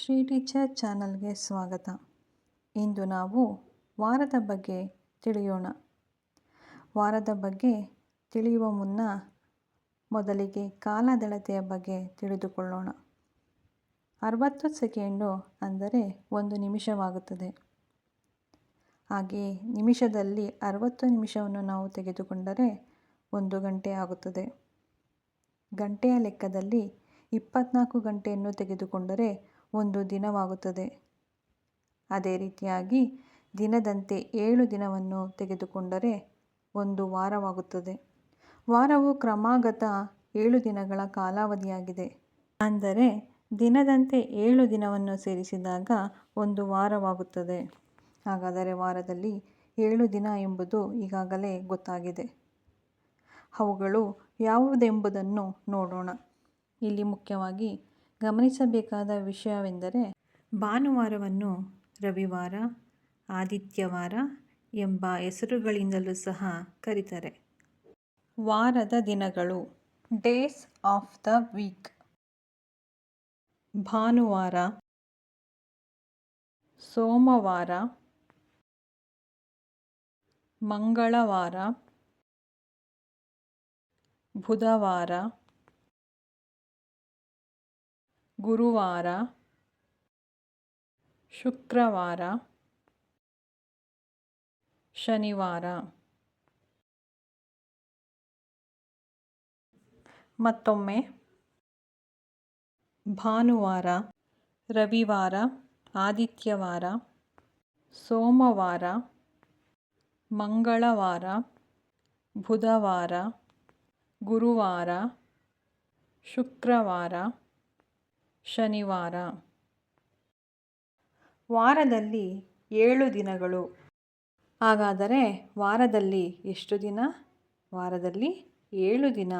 Shri teacher ಚಾನಲ್ಗೆ ಸ್ವಾಗತ. ಇಂದು ನಾವು ವಾರದ ಬಗ್ಗೆ ತಿಳಿಯೋಣ. ವಾರದ ಬಗ್ಗೆ ತಿಳಿಯುವ ಮುನ್ನ ಮೊದಲಿಗೆ ಕಾಲದಳತೆಯ ಬಗ್ಗೆ ತಿಳಿದುಕೊಳ್ಳೋಣ. ಅರವತ್ತು ಸೆಕೆಂಡು ಅಂದರೆ ಒಂದು ನಿಮಿಷವಾಗುತ್ತದೆ. ಹಾಗೆಯೇ ನಿಮಿಷದಲ್ಲಿ ಅರವತ್ತು ನಿಮಿಷವನ್ನು ನಾವು ತೆಗೆದುಕೊಂಡರೆ ಒಂದು ಗಂಟೆ ಆಗುತ್ತದೆ. ಗಂಟೆಯ ಲೆಕ್ಕದಲ್ಲಿ ಇಪ್ಪತ್ತ್ನಾಲ್ಕು ಗಂಟೆಯನ್ನು ತೆಗೆದುಕೊಂಡರೆ ಒಂದು ದಿನವಾಗುತ್ತದೆ. ಅದೇ ರೀತಿಯಾಗಿ ದಿನದಂತೆ ಏಳು ದಿನವನ್ನು ತೆಗೆದುಕೊಂಡರೆ ಒಂದು ವಾರವಾಗುತ್ತದೆ. ವಾರವು ಕ್ರಮಾಗತ ಏಳು ದಿನಗಳ ಕಾಲಾವಧಿಯಾಗಿದೆ. ಅಂದರೆ ದಿನದಂತೆ ಏಳು ದಿನವನ್ನು ಸೇರಿಸಿದಾಗ ಒಂದು ವಾರವಾಗುತ್ತದೆ. ಹಾಗಾದರೆ ವಾರದಲ್ಲಿ ಏಳು ದಿನ ಎಂಬುದು ಈಗಾಗಲೇ ಗೊತ್ತಾಗಿದೆ. ಅವುಗಳು ಯಾವುದೆಂಬುದನ್ನು ನೋಡೋಣ. ಇಲ್ಲಿ ಮುಖ್ಯವಾಗಿ ಗಮನಿಸಬೇಕಾದ ವಿಷಯವೆಂದರೆ ಭಾನುವಾರವನ್ನು ರವಿವಾರ, ಆದಿತ್ಯವಾರ ಎಂಬ ಹೆಸರುಗಳಿಂದಲೂ ಸಹ ಕರೀತಾರೆ. ವಾರದ ದಿನಗಳು ಡೇಸ್ ಆಫ್ ದ ವೀಕ್ ಭಾನುವಾರ, ಸೋಮವಾರ, ಮಂಗಳವಾರ, ಬುಧವಾರ ಗುರುವಾರ ಶುಕ್ರವಾರ ಶನಿವಾರ. ಮತ್ತೊಮ್ಮೆ ಭಾನುವಾರ ರವಿವಾರ ಆದಿತ್ಯವಾರ ಸೋಮವಾರ ಮಂಗಳವಾರ ಬುಧವಾರ ಗುರುವಾರ ಶುಕ್ರವಾರ. ಶನಿವಾರ. ವಾರದಲ್ಲಿ ಏಳು ದಿನಗಳು. ಹಾಗಾದರೆ ವಾರದಲ್ಲಿ ಎಷ್ಟು ದಿನ? ವಾರದಲ್ಲಿ ಏಳು ದಿನ.